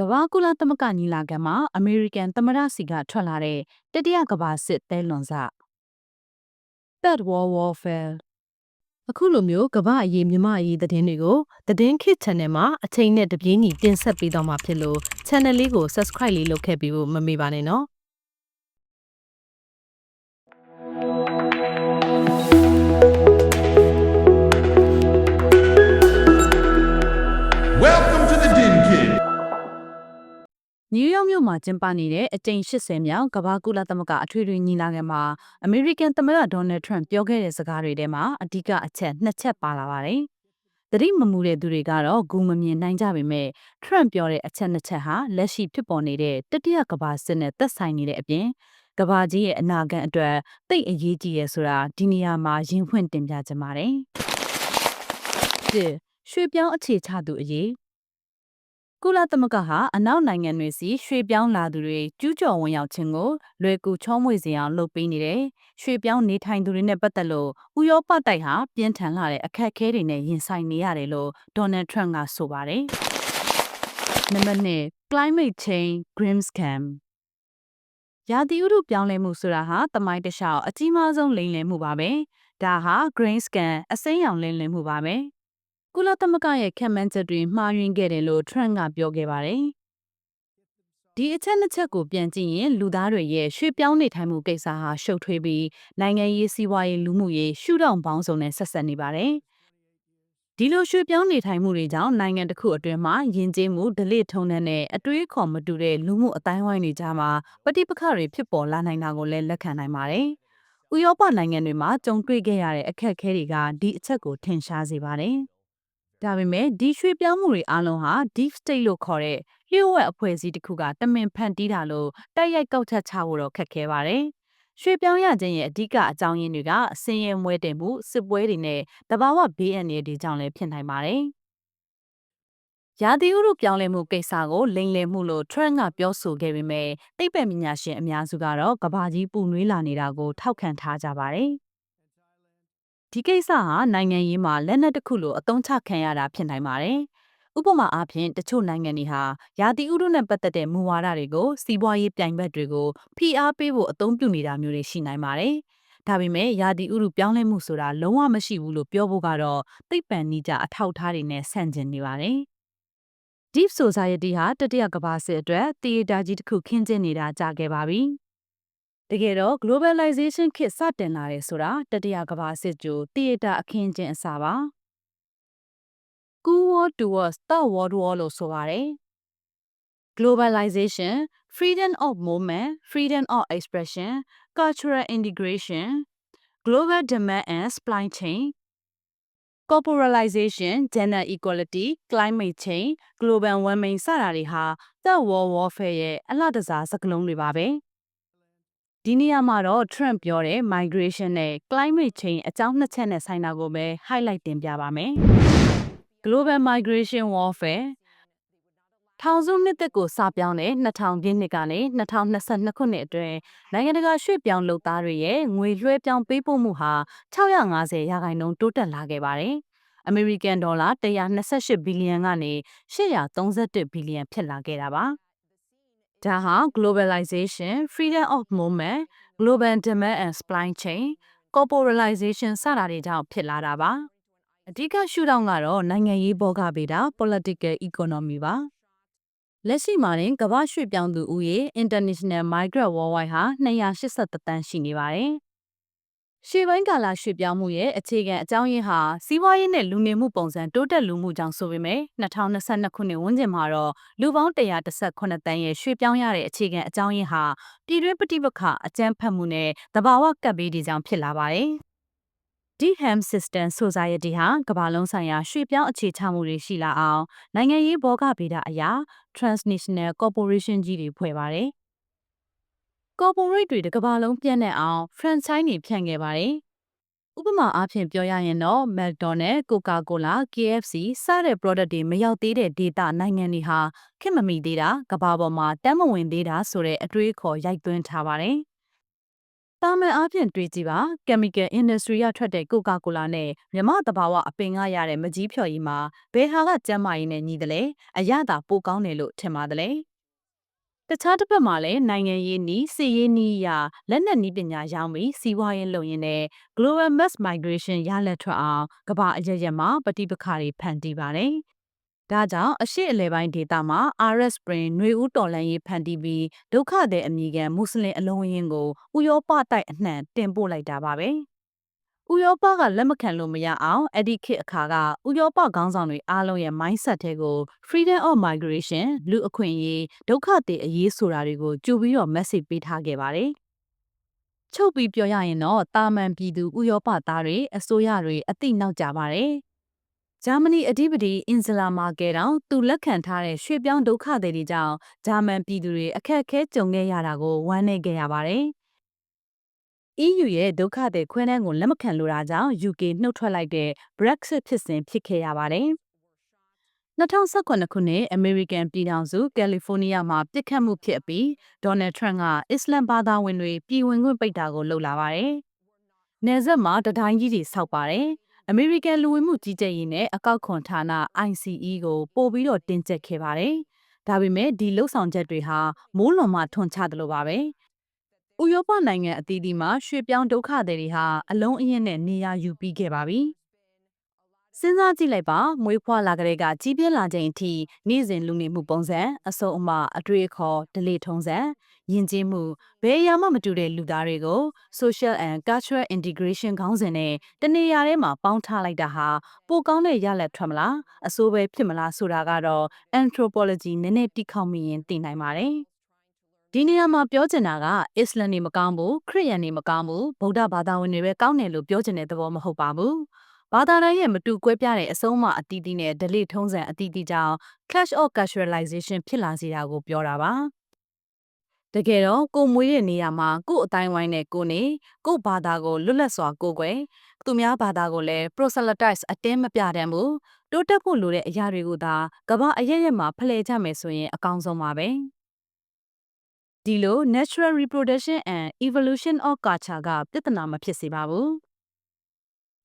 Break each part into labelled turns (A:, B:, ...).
A: ကမ္ဘာကုလသမဂ္ဂညီလာခံမှာအမေရိကန်သမ္မတစီကထွက်လာတဲ့တတိယကမ္ဘာစစ်သဲလွန်စ Third World Warfare
B: အခုလိုမျိုးကမ္ဘာအရေးမြမအရေးသတင်းတွေကိုသတင်းခေတ် channel မှာအချိန်နဲ့တပြေးညီတင်ဆက်ပေးတော့မှာဖြစ်လို့ channel လေးကို subscribe လေးလုပ်ခဲ့ပြီးဖို့မမေ့ပါနဲ့နော်
A: နယူးယောက်မြို့မှာကျင်းပနေတဲ့အကြိမ်80မြောက်ကမ္ဘာကုလသမဂ္ဂအထွေထွေညီလာခံမှာအမေရိကန်သမ္မတဒေါ်နယ်ထရန့်ပြောခဲ့တဲ့စကားတွေထဲမှာအဓိကအချက်နှစ်ချက်ပါလာပါတယ်။သတိမမူတဲ့သူတွေကတော့ဂူမမြင်နိုင်ကြပေမဲ့ထရန့်ပြောတဲ့အချက်နှစ်ချက်ဟာလက်ရှိဖြစ်ပေါ်နေတဲ့တတိယကမ္ဘာစစ်နဲ့သက်ဆိုင်နေတဲ့အပြင်ကမ္ဘာကြီးရဲ့အနာဂတ်အတွက်သိပ်အရေးကြီးရဆိုတာဒီနေရာမှာရင်ဖွင့်တင်ပြချင်ပါတယ်။တစ်ရွှေပြောင်းအခြေချသူအရေး ကုလသမဂ္ဂဟာအနောက်နိုင်ငံတွေစီရွှေပြောင်းလာသူတွေကျူးကျော်ဝင်ရောက်ခြင်းကိုလွယ်ကူချောမွေ့စေအောင်လုပ်ပေးနေတယ်။ရွှေပြောင်းနေထိုင်သူတွေနဲ့ပတ်သက်လို့ဥရောပတိုက်ဟာပြင်းထန်လာတဲ့အခက်အခဲတွေနဲ့ရင်ဆိုင်နေရတယ်လို့ဒေါ်နယ်ထရန့်ကဆိုပါတယ်။နံပါတ်1 climate change grimscam ရာသီဥတုပြောင်းလဲမှုဆိုတာဟာတမိုင်းတစ်လျှောက်အကြီးမားဆုံးလိမ်လည်မှုပါပဲ။ဒါဟာ grain scan အစိမ်းရောင်လိမ်လည်မှုပါပဲ။ ကုလသမဂ္ဂရဲ့ခံမှန်းချက်တွေမှားယွင်းခဲ့တယ်လို့ Trump ကပြောခဲ့ပါတယ်။ဒီအချက်နှစ်ချက်ကိုပြန်ကြည့်ရင်လူသားတွေရဲ့ရွှေ့ပြောင်းနေထိုင်မှုကိစ္စဟာရှုပ်ထွေးပြီးနိုင်ငံရေးစီးပွားရေးလူမှုရေးရှုထောင့်ပေါင်းစုံနဲ့ဆက်ဆက်နေပါတယ်။ဒီလိုရွှေ့ပြောင်းနေထိုင်မှုတွေကြောင့်နိုင်ငံတစ်ခုအတွင်းမှာယဉ်ကျေးမှုဒလိထုံတဲ့နဲ့အတွေးခေါ်မတူတဲ့လူမှုအတိုင်းဝိုင်းတွေကြားမှာပဋိပက္ခတွေဖြစ်ပေါ်လာနိုင်တာကိုလည်းလက်ခံနိုင်ပါတယ်။ဥရောပနိုင်ငံတွေမှာကြုံတွေ့ခဲ့ရတဲ့အခက်အခဲတွေကဒီအချက်ကိုထင်ရှားစေပါတယ်။ ဒါပေမဲ့ဒီရွှေ့ပြောင်းမှုတွေအလုံးဟာ deep state လို့ခေါ်တဲ့လျှို့ဝှက်အဖွဲ့အစည်းတစ်ခုကတမင်ဖန်တီးတာလို့တိုက်ရိုက်ကောက်ချက်ချဖို့တော့ခက်ခဲပါတယ်။ရွှေ့ပြောင်းရခြင်းရဲ့အဓိကအကြောင်းရင်းတွေကအစင်းရဲမွဲတင်မှုစစ်ပွဲတွေနဲ့တဘာဝဘေးအန္တရာယ်တွေကြောင့်လည်းဖြစ်နိုင်ပါတယ်။ရာသီဥတုပြောင်းလဲမှုကိစ္စကိုလိမ်လည်မှုလို့ Trump ကပြောဆိုခဲ့ပေမဲ့သိပ္ပံပညာရှင်အများစုကတော့ကဘာကြီးပူနွေးလာနေတာကိုထောက်ခံထားကြပါတယ်။ ဒီကိစ္စဟာနိုင်ငံရေးမှာလက်နက်တစ်ခုလိုအသုံးချခံရတာဖြစ်နိုင်ပါတယ်။ဥပမာအားဖြင့်တချို့နိုင်ငံတွေဟာရာသီဥတုနဲ့ပတ်သက်တဲ့မူဝါဒတွေကိုစီးပွားရေးပြိုင်ဘက်တွေကိုဖိအားပေးဖို့အသုံးပြုနေတာမျိုးတွေရှိနိုင်ပါတယ်။ဒါပေမဲ့ရာသီဥတုပြောင်းလဲမှုဆိုတာလုံးဝမရှိဘူးလို့ပြောဖို့ကတော့သိပ္ပံနည်းကျအထောက်အထားတွေနဲ့ဆန့်ကျင်နေပါတယ်။ Deep Society ဟာတတိယကမ္ဘာစစ်အတွက်တည်တာကြီးတစ်ခုခင်းကျင်းနေတာကြာခဲ့ပါပြီ။ တကယ်တော့ globalization ခေတ်စတင်လာတယ်ဆိုတာတတိယကမ္ဘာစစ်ကြို theater အခင်းကျင်းအစားပါ Cool War towards Third World War လို့ဆိုပါတယ် globalization freedom of movement freedom of expression cultural integration global demand and supply chain corporalization gender equality climate change global warming စတာတွေဟာ Third World Warfare ရဲ့အလှတစားစကားလုံးတွေပါပဲ။ ဒီနေရာမှာတော့ Trump ပြောတဲ့ migration နဲ့ climate change အကြောင်းနှစ်ချက်နဲ့ဆိုင်တာကိုပဲ highlight တင်ပြပါမယ်။ Global Migration Warfare ထောင်စုနှစ်သက်ကိုစပြောင်းတဲ့2000ပြည့်နှစ်ကနေ2022ခုနှစ်အတွင်းနိုင်ငံတကာရွှေ့ပြောင်းလုပ်သားတွေရဲ့ငွေလွှဲပြောင်းပေးပို့မှုဟာ650ရာခိုင်နှုန်းတိုးတက်လာခဲ့ပါတယ်။ American Dollar 128ဘီလီယံကနေ831ဘီလီယံဖြစ်လာခဲ့တာပါ။ ဒါဟာ globalization, freedom of movement, global demand and supply chain, corporatization စတာတွေကြောင့်ဖြစ်လာတာပါအဓိကရှုထောင့်ကတော့နိုင်ငံရေးဘောကဗေဒ political economy ပါလက်ရှိမှာတင်ကမ္ဘာရွှေ့ပြောင်းသူဦးရေ international migrant worldwide ဟာ283တန်းရှိနေပါတယ် ရှေ့ပိုင်းကာလရွှေ့ပြောင်းမှုရဲ့အခြေခံအကြောင်းရင်းဟာစီးပွားရေးနဲ့လူနေမှုပုံစံတိုးတက်လူမှုကြောင့်ဆိုပေမဲ့2022ခုနှစ်ဝန်းကျင်မှာတော့လူပေါင်း118တန်းရဲ့ရွှေ့ပြောင်းရတဲ့အခြေခံအကြောင်းရင်းဟာပြည်တွင်းပဋိပက္ခအကြမ်းဖက်မှုနဲ့တဘာဝကပ်ဘေးတွေကြောင့်ဖြစ်လာပါတယ်။ DHAM System Society ဟာကမ္ဘာလုံးဆိုင်ရာရွှေ့ပြောင်းအခြေချမှုတွေရှိလာအောင်နိုင်ငံရေးဘောဂဗေဒအရာ Transnational Corporation ကြီးတွေဖွဲ့ပါတယ်။ corporate တွေတစ်ကမ္ဘာလုံးပြန့်နှံ့အောင် franchise တွေဖြန့်ခဲ့ပါတယ်။ဥပမာအားဖြင့်ပြောရရင်တော့ McDonald, Coca-Cola, KFC စတဲ့ product တွေမရောက်သေးတဲ့ data နိုင်ငံတွေဟာခင်မမီသေးတာကမ္ဘာပေါ်မှာတမ်းမဝင်သေးတာဆိုတဲ့အတွေးခေါ်ရိုက်သွင်းထားပါတယ်။တာမန်အားဖြင့်တွေးကြည့်ပါ chemical industry ကထွက်တဲ့ Coca-Cola နဲ့မြမတဘာဝအပင်ကရတဲ့မကြီးဖြော်ရည်မှာဘယ်ဟာကကျန်းမာရေးနဲ့ညီတယ်လဲအရသာပိုကောင်းတယ်လို့ထင်ပါတယ်လေ တခြားတစ်ဖက်မှာလည်းနိုင်ငံရေးနီးစီရေးနီးအရာလက်နက်နီးပညာရောင်းပြီးစီးပွားရေးလုပ်ရင်းနဲ့ global mass migration ရလက်ထွက်အောင်ကမ္ဘာအရရက်မှာပဋိပက္ခတွေဖန်တီးပါတယ်။ဒါကြောင့်အရှိအလဲပိုင်းဒေသမှာ RS Spring ຫນွေဦးတော်လန်ရေးဖန်တီးပြီးဒုက္ခသည်အမိခံမွတ်စလင်အလုံးအင်းကိုဥရောပတိုက်အနှံ့တင်ပို့လိုက်တာပါပဲ။ ဥရောပကလက်မခံလို့မရအောင်အဲ့ဒီခေတ်အခါကဥရောပခေါင်းဆောင်တွေအားလုံးရဲ့ mindset တွေကို freedom of migration လူအခွင့်အရေးဒုက္ခသည်အရေးဆိုတာတွေကိုကြိုပြီးတော့ message ပေးထားခဲ့ပါတယ်။ချုပ်ပြီးပြောရရင်တော့တာမန်ပြည်သူဥရောပသားတွေအစိုးရတွေအသိနောက်ကြပါတယ်။ဂျာမနီအဓိပတိအင်ဇလာမာကယ်တောင်သူလက်ခံထားတဲ့ရွှေ့ပြောင်းဒုက္ခသည်တွေကြောင့်ဂျာမန်ပြည်သူတွေအခက်အခဲကြုံခဲ့ရတာကိုဝမ်းနည်းခဲ့ရပါတယ်။ EU ရဲ့ဒုက္ခသည်ခွဲတန်းကိုလက်မခံလိုတာကြောင့် UK နှုတ်ထွက်လိုက်တဲ့ Brexit ဖြစ်စဉ်ဖြစ်ခဲ့ရပါတယ်။2019ခုနှစ်အမေရိကန်ပြည်ထောင်စုကယ်လီဖိုးနီးယားမှာပြစ်ခတ်မှုဖြစ်အပြီးဒေါ်နယ်ထရန့်ကအစ္စလမ်ဘာသာဝင်တွေပြည်ဝင်ခွင့်ပိတ်တာကိုလုပ်လာပါတယ်။နယ်စပ်မှာတတိုင်းကြီးတွေဆောက်ပါတယ်။အမေရိကန်လူဝင်မှုကြီးကြပ်ရေးနဲ့အကောက်ခွန်ဌာန ICE ကိုပို့ပြီးတော့တင်ကျက်ခဲ့ပါတယ်။ဒါပေမဲ့ဒီလှုပ်ဆောင်ချက်တွေဟာမိုးလွန်မှထွန်ချတယ်လို့ပါပဲ။ ဥရောပနိုင်ငံအသီးသီးမှာရွှေ့ပြောင်းဒုက္ခသည်တွေဟာအလုံးအင်းနဲ့နေရာယူပြီးခဲ့ပါပြီ။စဉ်းစားကြည့်လိုက်ပါမွေးဖွားလာကလေးကကြီးပြင်းလာချိန်အထိနေ့စဉ်လူနေမှုပုံစံအစုံအမအတွေ့အခေါ်ဒလေထုံးစံယဉ်ကျေးမှုဘယ်အရာမှမတူတဲ့လူသားတွေကို social and cultural integration ခေါင်းစဉ်နဲ့တနေရာထဲမှာပေါင်းထားလိုက်တာဟာပိုကောင်းတဲ့ရလဒ်ထွက်မလားအဆိုးပဲဖြစ်မလားဆိုတာကတော့ anthropology နည်းနည်းတိခေါက်မိရင်သိနိုင်ပါတယ်။ ဒီနေရာမှာပြောချင်တာကအစ္စလမ်နေမကောင်းဘူးခရစ်ယာန်နေမကောင်းဘူးဗုဒ္ဓဘာသာဝင်တွေပဲကောင်းတယ်လို့ပြောချင်တဲ့သဘောမဟုတ်ပါဘူးဘာသာတိုင်းရဲ့မတူကွဲပြားတဲ့အဆုံးအမအတီးတီးနဲ့ဒလိထုံးစံအတီးတီးကြောင့် clash of culturalization ဖြစ်လာစေတာကိုပြောတာပါတကယ်တော့ကိုမွေးတဲ့နေရာမှာကို့အတိုင်းဝိုင်းနဲ့ကိုနေကို့ဘာသာကိုလွတ်လပ်စွာကိုကွယ်သူများဘာသာကိုလည်း proselytize အတင်းမပြတတ်ဘူးတိုးတက်ဖို့လိုတဲ့အရာတွေကိုသာကမ္ဘာအရရက်မှာဖလှယ်ကြမယ်ဆိုရင်အကောင်းဆုံးပါပဲ။ ဒီလို natural reproduction and evolution of culture ကပြဿနာမဖြစ်စေပါဘူး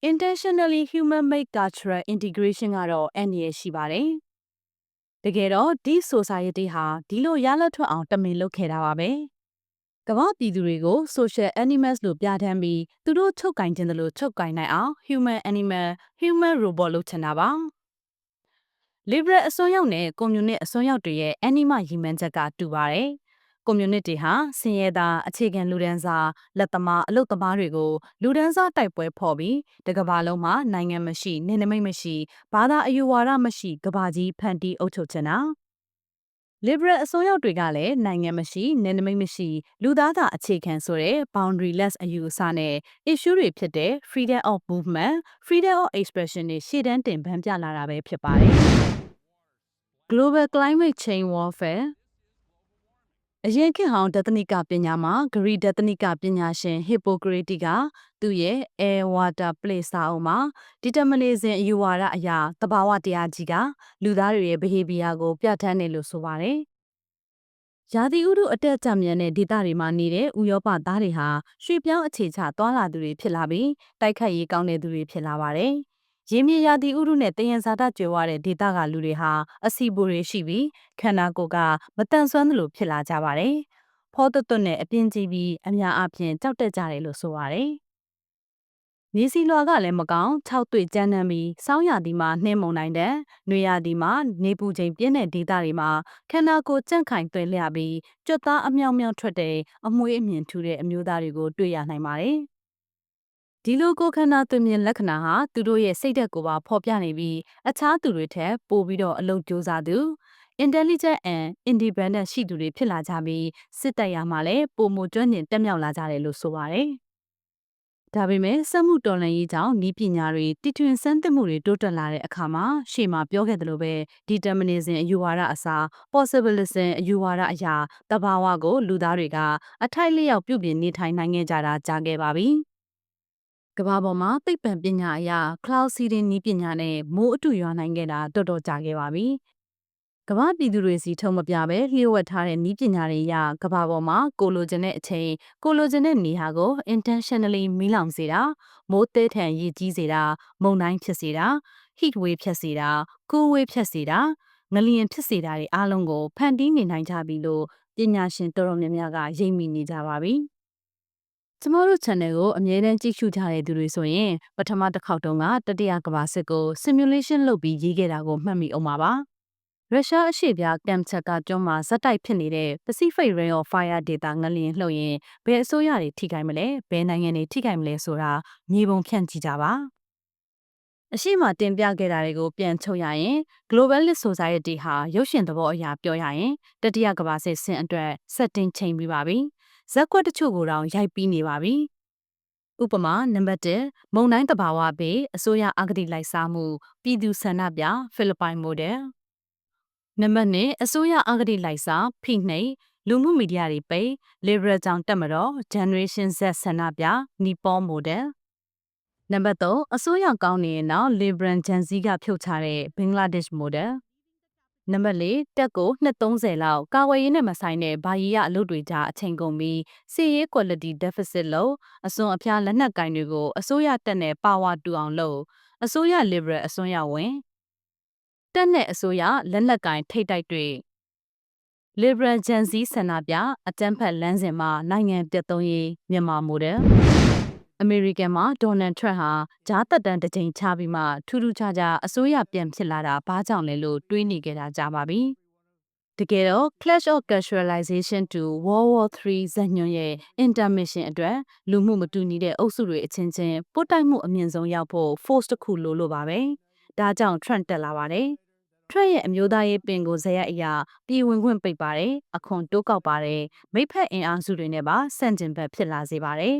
A: intentionally human made cultural integration ကတော့အန္တရာယ်ရှိပါတယ်တကယ်တော့ဒီ society ဟာဒီလိုရလထွက်အောင်တမင်လုပ်ခဲ့တာပါပဲကမ္ဘာပြည်သူတွေကို social animals လို့ပြဋ္ဌာန်းပြီးသူတို့ချုပ်ကင်ခြင်းတယ်လို့ချုပ်ကင်နိုင်အောင် human animal human robot လုပ်ချင်တာပါ liberal အစွန်းရောက်နဲ့ communist အစွန်းရောက်တွေရဲ့ anima ရည်မှန်းချက်ကတူပါတယ် ကွန်မြူနတီဟာဆင်းရဲသားအခြေခံလူဒန်းစားလက်သမားအလုပ်သမားတွေကိုလူဒန်းစားတိုက်ပွဲဖော်ပြီးတကဘာလုံးမှာနိုင်ငံမရှိနေနမိတ်မရှိဘာသာအယူဝါဒမရှိကဘာကြီးဖန်တီးအုပ်ချုပ်ချင်တာ liberal အစိုးရတွေကလည်းနိုင်ငံမရှိနယ်နိမိတ်မရှိလူသားသာအခြေခံဆိုတဲ့ boundaryless အယူအဆနဲ့ issue တွေဖြစ်တဲ့ freedom of movement freedom of expression တွေရှေ့တန်းတင်ပန်းပြလာတာပဲဖြစ်ပါတယ် global climate change warfare အရင်ခေတ်ဟောင်းဒသနိကပညာမှာဂရီဒသနိကပညာရှင်ဟီပိုကရေတီကသူ့ရဲ့ Air Water Place စာအုပ်မှာ determinism အယူဝါဒအရာတဘာဝတရားကြီးကလူသားတွေရဲ့ behavior ကိုပြဋ္ဌာန်းတယ်လို့ဆိုပါတယ်။ရာသီဥတုအတက်အကျမြန်တဲ့ဒေသတွေမှာနေတဲ့ဥရောပသားတွေဟာရွှေ့ပြောင်းအခြေချသွားလာသူတွေဖြစ်လာပြီးတိုက်ခတ်ရေးကောင်းတဲ့သူတွေဖြစ်လာပါတယ်။ ရေမြေရာသီဥတုနဲ့တယံဇာတကြွယ်ဝတဲ့ဒေသကလူတွေဟာအစီအပူတွေရှိပြီးခန္ဓာကိုယ်ကမတန်ဆွမ်းသလိုဖြစ်လာကြပါတယ်။ဖောသွတ်သွတ်နဲ့အပြင်းကြီးပြီးအများအပြားကြောက်တက်ကြတယ်လို့ဆိုပါတယ်။နေစီလွာကလည်းမကောင်း၆တွေ့ကျန်းနှံပြီးစောင်းရသည်မှာနှင်းမုန်နိုင်တဲ့၊နှွေရသည်မှာနေပူချိန်ပြင်းတဲ့ဒေသတွေမှာခန္ဓာကိုယ်ကြန့်ခိုင်သွဲလျပြီးကြွတ်သားအမြောင်မြောင်ထွက်တဲ့အမွှေးအမြင်ထူတဲ့အမျိုးသားတွေကိုတွေ့ရနိုင်ပါတယ်။ ဒီလိုကိုခန္ဓာသွင်မြင်လက္ခဏာဟာသူတို့ရဲ့စိတ်ဓာတ်ကိုပါဖော်ပြနေပြီးအခြားသူတွေထက်ပိုပြီးတော့အလုပ်ကြိုးစားသူ intelligent and independent ရှိသူတွေဖြစ်လာကြပြီးစစ်တပ်ရမှာလည်းပုံမကျွမ်းကျင်တက်မြောက်လာကြတယ်လို့ဆိုပါတယ်။ဒါပေမဲ့စက်မှုတော်လှန်ရေးကြောင့်ဤပညာတွေတည်ထွင်စမ်းသစ်မှုတွေတိုးတက်လာတဲ့အခါမှာရှေ့မှာပြောခဲ့သလိုပဲ determinism အယူဝါဒအစား possibilism အယူဝါဒအရာတဘာဝကိုလူသားတွေကအထိုက်လျောက်ပြုပြင်နေထိုင်နိုင်ခဲ့ကြတာကြားခဲ့ပါပြီ။ ကမ္ဘာပေါ်မှာသိပ္ပံပညာအရ cloud seeding နည်းပညာနဲ့မိုးအတူရွာနိုင်ခဲ့တာတော်တော်ကြာခဲ့ပါပြီကမ္ဘာပြည်သူတွေစီထုံမပြပဲလျှို့ဝှက်ထားတဲ့ဤပညာတွေအရကမ္ဘာပေါ်မှာကိုလိုချင်တဲ့အချိန်ကိုလိုချင်တဲ့နေဟာကို intentionally မီးလောင်စေတာမိုးတဲထန်ရည်ကြီးစေတာမုန်တိုင်းဖြစ်စေတာ heat wave ဖြစ်စေတာ cool wave ဖြစ်စေတာငလျင်ဖြစ်စေတာတွေအားလုံးကိုဖန်တီးနေနိုင်ကြပြီလို့ပညာရှင်တော်တော်များများကရိပ်မိနေကြပါပြီ ကျမတို့ channel ကိုအမြဲတမ်းကြည့်ရှုကြတဲ့သူတွေဆိုရင်ပထမတစ်ခေါက်တုန်းကတတိယကမ္ဘာစစ်ကို simulation လုပ်ပြီးရေးခဲ့တာကိုမှတ်မိအောင်ပါပါရုရှားအရှေ့ပြကမ်ချက်ကကျွန်းမှာဇက်တိုက်ဖြစ်နေတဲ့ Pacific Ring of Fire ဒေတာငလျင်လှုပ်ရင်ဘယ်အစိုးရတွေထိခိုက်မလဲဘယ်နိုင်ငံတွေထိခိုက်မလဲဆိုတာမြေပုံဖြန့်ကြည့်ကြပါအရှိမတင်ပြခဲ့တာတွေကိုပြန်ချုပ်ရရင် Globalist Society ဟာရုပ်ရှင်သဘောအရာပြောရရင်တတိယကမ္ဘာစစ်ဆင်အတွက် setting ချိန်ပြီးပါပြီ ဇက်ကွက်တချို့ကိုတောင်ရိုက်ပြီးနေပါပြီဥပမာနံပါတ်1မုံတိုင်းတဘာဝဘေးအစိုးရအဂတိလိုက်စားမှုပြည်သူဆန္ဒပြဖိလစ်ပိုင်မိုဒယ်နံပါတ်2အစိုးရအဂတိလိုက်စားဖိနှိပ်လူမှုမီဒီယာတွေပိတ် liberal ကြောင့်တက်မတော် generation Z ဆန္ဒပြနီပေါမိုဒယ်နံပါတ်3အစိုးရကောင်းနေရင်တော့ liberal gen Z ကဖြုတ်ချတဲ့ဘင်္ဂလားဒေ့ရှ်မိုဒယ် နံပါတ်4တက်ကို230လောက်ကာဝယ်ရေးနဲ့မဆိုင်တဲ့ဘာကြီးရအလုပ်တွေကြားအချိန်ကုန်ပြီးစီရေး quality deficit လို့အစွန်အဖျားလက်နက်ကင်တွေကိုအစိုးရတက်နဲ့ပါဝါတူအောင်လုပ်အစိုးရ liberal အစွန်းရောက်ဝင်တက်နဲ့အစိုးရလက်နက်ကင်ထိတ်တိုက်တွေ liberal gen z ဆန္ဒပြအကြမ်းဖက်လမ်းစဉ်မှာနိုင်ငံပြတ်သုံးရေးမြန်မာမိုဒယ် အမေရိကန်မှာဒေါ်နယ်ထရန့်ဟာဂျားတက်တန်တစ်ချိန်ချပြီးမှထူးထူးခြားခြားအစိုးရပြန်ဖြစ်လာတာဘာကြောင့်လဲလို့တွေးနေကြတာကြာပါပြီတကယ်တော့ Clash of Culturalization to World War 3ဇာတ်ညွှန်းရဲ့ intermission အတွက်လူမှုမတူညီတဲ့အုပ်စုတွေအချင်းချင်းပုတ်တိုက်မှုအမြင့်ဆုံးရောက်ဖို့ force တစ်ခုလိုလိုပါပဲဒါကြောင့် Trump တက်လာပါတယ်ထရက်ရဲ့အမျိုးသားရေးပင်ကိုဇရက်အရာပြည်ဝင်ခွင့်ပိတ်ပါတယ်အခွန်တိုးကောက်ပါတယ်မိဖက်အင်အားစုတွေနဲ့ပါဆန့်ကျင်ဘက်ဖြစ်လာစေပါတယ်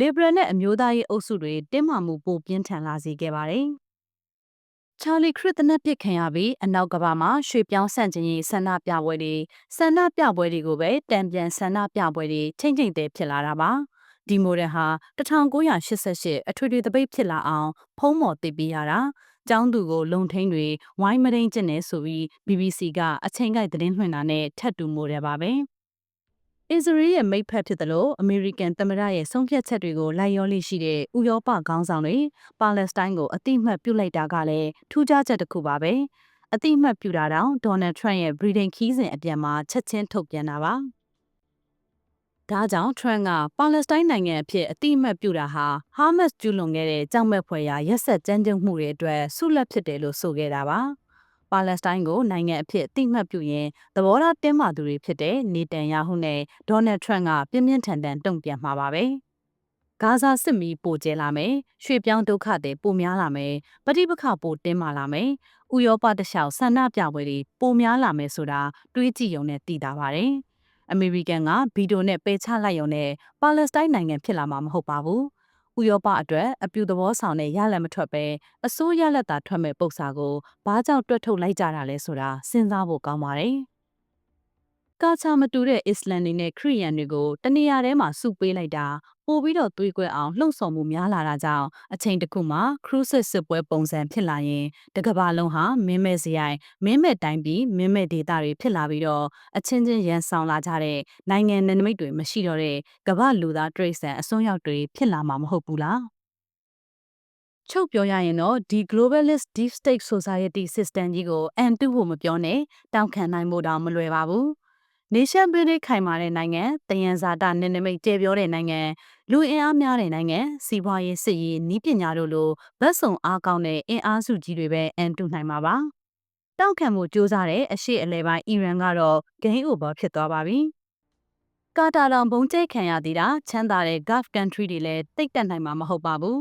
A: လီဘရယ်နဲ့အမျိုးသားရေးအုပ်စုတွေတင်းမာမှုပိုပြင်းထန်လာစေခဲ့ပါတယ်ချာလီခရစ်တနက်ပစ်ခံရပြီးအနောက်ကဘာမှာရွှေပြောင်းဆန့်ကျင်ရေးဆန္ဒပြပွဲတွေဆန္ဒပြပွဲတွေကိုပဲတံပြန်ဆန္ဒပြပွဲတွေချိန်ချိန်သေးဖြစ်လာတာပါဒီမိုဒယ်ဟာ1988အထွေထွေတပိတ်ဖြစ်လာအောင်ဖုံးမော်သိပေးရတာကျောင်းသူကိုလုံထိန်တွေဝိုင်းမရင်းကျင်နေဆိုပြီး BBC ကအချိန်ကိုက်သတင်းလွှင့်တာနဲ့ထပ်တူမိုတယ်ပါပဲ။ အစ္စရေးရဲ့မိတ်ဖက်ဖြစ်တယ်လို့အမေရိကန်သမ္မတရဲ့ဆုံးဖြတ်ချက်တွေကိုလိုက်ရောလိရှိတဲ့ဥရောပခေါင်းဆောင်တွေပါလက်စတိုင်းကိုအတိမတ်ပြုတ်လိုက်တာကလည်းထူးခြားချက်တစ်ခုပါပဲ။အတိမတ်ပြုတာတောင်ဒေါ်နယ်ထရန့်ရဲ့ဗြိတိန်ခီးစဉ်အပြန်မှာချက်ချင်းထုတ်ပြန်တာပါ။ဒါကြောင့် Trump ကပါလက်စတိုင်းနိုင်ငံအဖြစ်အတိအမှတ်ပြုတာဟာဟာမတ်စ်ကျူးလွန်ခဲ့တဲ့ကြောက်မဲ့ဖွယ်ရာရက်ဆက်ကြမ်းကြုတ်မှုတွေအတွက်ဆုလက်ဖြစ်တယ်လို့ဆိုခဲ့တာပါ။ ပါလက်စတိုင်းကိုနိုင်ငံအဖြစ်အတိအမှတ်ပြုရင်သဘောထားတင်းမာသူတွေဖြစ်တဲ့နေတန်ယာဟုနဲ့ဒေါ်နယ်ထရန့်ကပြင်းပြင်းထန်ထန်တုံ့ပြန်မှာပါပဲ။ဂါဇာစစ်မီပိုကျဲလာမယ်။ရွှေပြောင်းဒုက္ခတွေပိုများလာမယ်။ပဋိပက္ခပိုတင်းမာလာမယ်။ဥရောပတခြားဆန္ဒပြပွဲတွေပိုများလာမယ်ဆိုတာတွေးကြည့်ရုံနဲ့သိတာပါတယ်။အမေရိကန်ကဗီတိုနဲ့ပယ်ချလိုက်ရုံနဲ့ပါလက်စတိုင်းနိုင်ငံဖြစ်လာမှာမဟုတ်ပါဘူး။ ဥရောပအတွက်အပြူသဘောဆောင်တဲ့ရလဒ်မထွက်ပဲအစိုးရလက်သာထွက်မဲ့ပုံစံကိုဘာကြောင့်တွတ်ထုတ်လိုက်ကြတာလဲဆိုတာစဉ်းစားဖို့ကောင်းပါတယ်။ကာချာမတူတဲ့အစ္စလမ်တွေနဲ့ခရီးယန်တွေကိုတနေရာထဲမှာစုပေးလိုက်တာ ပို့ပြီးတော့တွေးကွဲအောင်လှုံ့ဆော်မှုများလာတာကြောင့်အချိန်တစ်ခုမှာခရူးစစ်စစ်ပွဲပုံစံဖြစ်လာရင်တကဘာလုံးဟာမင်းမဲ့စရိုက်မင်းမဲ့တိုင်းပြည်မင်းမဲ့ဒေသတွေဖြစ်လာပြီးတော့အချင်းချင်းရန်ဆောင်လာကြတဲ့နိုင်ငံနယ်နိမိတ်တွေမရှိတော့တဲ့ကမ္ဘာလူသားတရိษံအစွန်းရောက်တွေဖြစ်လာမှာမဟုတ်ဘူးလားချုပ်ပြောရရင်တော့ဒီ globalist deep state society system ကြီးကိုအန်တုဖို့မပြောနဲ့တောင်းခံနိုင်ဖို့တောင်မလွယ်ပါဘူး။ nation building ခိုင်မာတဲ့နိုင်ငံတယံဇာတနယ်နိမိတ်ကျေပြောတဲ့နိုင်ငံလူအင်အားများတဲ့နိုင်ငံစီးပွားရေးစစ်ရေးနည်းပညာတို့လိုဗတ်စုံအားကောင်းတဲ့အင်အားစုကြီးတွေပဲအန်တုနိုင်မှာပါတောက်ခံမှုစ조사တဲ့အရှိအလဲပိုင်းအီရန်ကတော့ဂိမ်း over ဖြစ်သွားပါပြီကာတာတောင်ဘုံကျဲခံရသေးတာချမ်းသာတဲ့ Gulf country တွေလည်းတိတ်တက်နိုင်မှာမဟုတ်ပါဘူး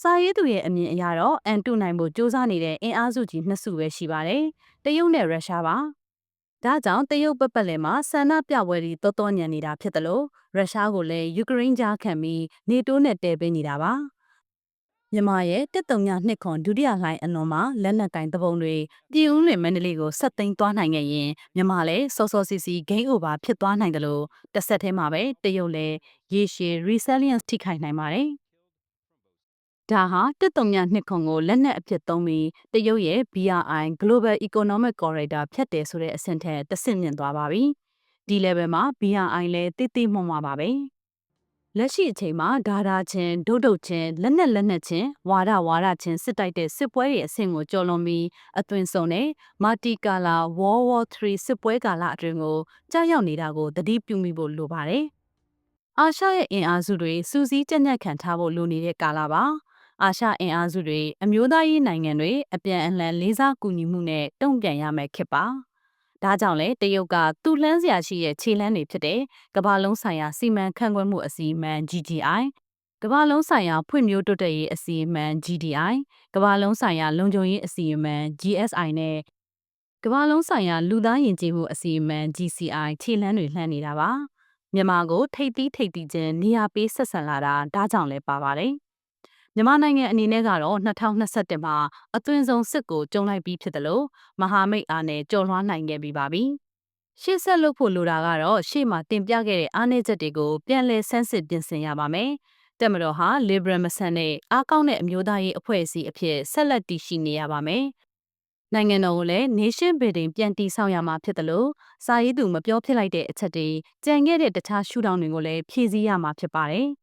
A: စာရေးသူရဲ့အမြင်အရတော့အန်တုနိုင်မှုစ조사နေတဲ့အင်အားစုကြီးနှစ်စုပဲရှိပါတယ်တရုတ်နဲ့ရုရှားပါ ဒါကြောင့်တရုတ်ပပတ်လည်မှာဆန္ဒပြပွဲတွေတော်တော်ညံနေတာဖြစ်တယ်လို့ရုရှားကိုလည်းယူကရိန်းကြားခံပြီးနေတိုးနဲ့တဲပေးနေတာပါမြန်မာရဲ့တက်တုံညနှစ်ခွန်ဒုတိယလှိုင်းအလွန်မှာလက်နက်ကင်သဘုံတွေပြည်ဦးလွင်မန္တလေးကိုဆက်သိမ်းသွားနိုင်ခဲ့ရင်မြန်မာလည်းစောစောစီစီဂိမ်းအိုဘာဖြစ်သွားနိုင်တယ်လို့တစ်ဆက်တည်းမှာပဲတရုတ်လည်းရေရှည် resilience ထိခိုက်နိုင်ပါတယ် ဒါဟာတစ်တုံမြနှစ်ခုကိုလက်နက်အဖြစ်သုံးပြီးတရုတ်ရဲ့ BRI Global Economic Corridor ဖြတ်တယ်ဆိုတဲ့အဆင့်ထက်တစ်ဆင့်မြင့်သွားပါပြီ။ဒီ level မှာ BRI လည်းတိတိမွန်မှာပါပဲ။လက်ရှိအချိန်မှာဒါဒါချင်းဒုတ်ဒုတ်ချင်းလက်နက်လက်နက်ချင်းဝါဒဝါဒချင်းစစ်တိုက်တဲ့စစ်ပွဲရဲ့အဆင့်ကိုကျော်လွန်ပြီးအသွင်စုံတဲ့ Multi Color World War 3စစ်ပွဲကာလအတွင်းကိုကြောက်ရောက်နေတာကိုသတိပြုမိဖို့လိုပါတယ်။အာရှရဲ့အင်အားစုတွေစူးစီးကြက်ညက်ခံထားဖို့လိုနေတဲ့ကာလပါ။ အာရှအင်အားစုတွေအမျိုးသားရေးနိုင်ငံတွေအပြန်အလှန်လေးစားကူညီမှုနဲ့တုံ့ပြန်ရမယ်ခေတ်ပါ။ဒါကြောင့်လေတရုတ်ကသူ့လှမ်းစရာရှိရဲ့ခြေလှမ်းတွေဖြစ်တဲ့ကမ္ဘာလုံးဆိုင်ရာစီမံခန့်ခွဲမှုအစီအမံ GGI ကမ္ဘာလုံးဆိုင်ရာဖွံ့ဖြိုးတိုးတက်ရေးအစီအမံ GDI ကမ္ဘာလုံးဆိုင်ရာလုံခြုံရေးအစီအမံ GSI နဲ့ကမ္ဘာလုံးဆိုင်ရာလူသားယဉ်ကျေးမှုအစီအမံ GCI ခြေလှမ်းတွေလှမ်းနေတာပါမြန်မာကိုထိပ်သီးထိပ်သီးချင်းနေရာပေးဆက်ဆံလာတာဒါကြောင့်လည်းပါပါတယ် မြန်မာနိုင်ငံအနေနဲ့ကတော့2021မှာအသွင်ဆုံးစစ်ကိုကြုံလိုက်ပြီးဖြစ်တယ်လို့မဟာမိတ်အားနဲ့ကြော်လွှားနိုင်ခဲ့ပြီးပါပြီရှေ့ဆက်လုပ်ဖို့လိုတာကတော့ရှေ့မှာတင်ပြခဲ့တဲ့အားနည်းချက်တွေကိုပြန်လည်ဆန်းစစ်ပြင်ဆင်ရပါမယ်။တက်မတော်ဟာ liberal မဆန်တဲ့အားကောင်းတဲ့အမျိုးသားရေးအဖွဲ့အစည်းအဖြစ်ဆက်လက်တည်ရှိနေရပါမယ်။နိုင်ငံတော်ကိုလည်း nation building ပြန်တည်ဆောက်ရမှာဖြစ်တယ်လို့စာရေးသူမပြောဖြစ်လိုက်တဲ့အချက်တွေကြံခဲ့တဲ့တခြားရှုထောင့်တွေကိုလည်းဖြည့်ဆည်းရမှာဖြစ်ပါတယ်။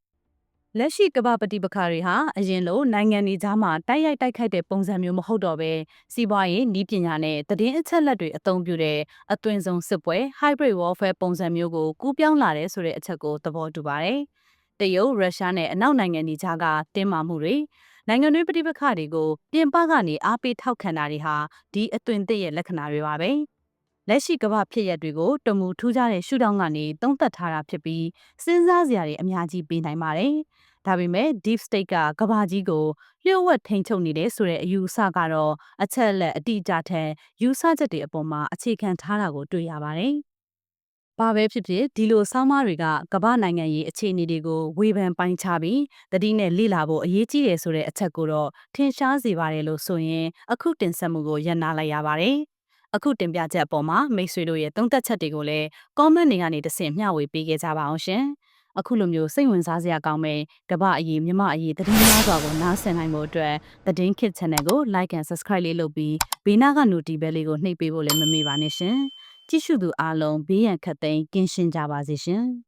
A: လက်ရှိကမ္ဘာပဋိပက္ခတွေဟာအရင်လိုနိုင်ငံတွေကြားမှာတိုက်ရိုက်တိုက်ခိုက်တဲ့ပုံစံမျိုးမဟုတ်တော့ဘဲစီးပွားရေးဤပညာနဲ့သတင်းအချက်လက်တွေအသုံးပြုတဲ့အသွင်ဆုံးစစ်ပွဲ hybrid warfare ပုံစံမျိုးကိုကူးပြောင်းလာတဲ့ဆိုတဲ့အချက်ကိုသဘောတူပါတယ်။တရုတ်ရုရှားနဲ့အနောက်နိုင်ငံတွေကြားကတင်းမာမှုတွေနိုင်ငံတွေပဋိပက္ခတွေကိုပြင်ပကနေအားပေးထောက်ခံတာတွေဟာဒီအသွင်သစ်ရဲ့လက္ခဏာတွေပါပဲ။လက်ရှိကမ္ဘာဖြစ်ရပ်တွေကိုတမူထူးခြားတဲ့ရှုထောင့်ကနေသုံးသပ်ထားတာဖြစ်ပြီးစဉ်းစားစရာတွေအများကြီးပေးနိုင်ပါတယ်။ ဒါပေမဲ့ deep state ကကဘာကြီးကိုလျှို့ဝှက်ထိန်ချုပ်နေတဲ့ဆိုတဲ့အယူအဆကတော့အချက်လက်အတိအကျထက်ယူဆချက်တွေအပေါ်မှာအခြေခံထားတာကိုတွေ့ရပါတယ်။ဘာပဲဖြစ်ဖြစ်ဒီလိုဆောင်းပါးတွေကကမ္ဘာနိုင်ငံရေးအခြေအနေတွေကိုဝေဖန်ပိုင်းခြားပြီးတတိနဲ့လေ့လာဖို့အရေးကြီးတယ်ဆိုတဲ့အချက်ကိုတော့ထင်ရှားစေပါတယ်လို့ဆိုရင်အခုတင်ဆက်မှုကိုရပ်နာလိုက်ရပါတယ်။အခုတင်ပြချက်အပေါ်မှာမိတ်ဆွေတို့ရဲ့သုံးသပ်ချက်တွေကိုလည်း comment တွေကနေတဆင့်မျှဝေပေးခဲ့ကြပါအောင်ရှင်။ အခုလိုမျိုးစိတ်ဝင်စားစရာကောင်းမဲ့ကမ္ဘာအရေးမြမအရေးသတင်းများစွာကိုနားဆင်နိုင်ဖို့အတွက်သတင်း kit channel ကို like and subscribe လေးလုပ်ပြီးဘေးနားက notification bell လေးကိုနှိပ်ပေးဖို့လည်းမမေ့ပါနဲ့ရှင်။ကြည့်ရှုသူအားလုံးဘေးရန်ခတ်သိမ်းကင်းရှင်းကြပါစေရှင်။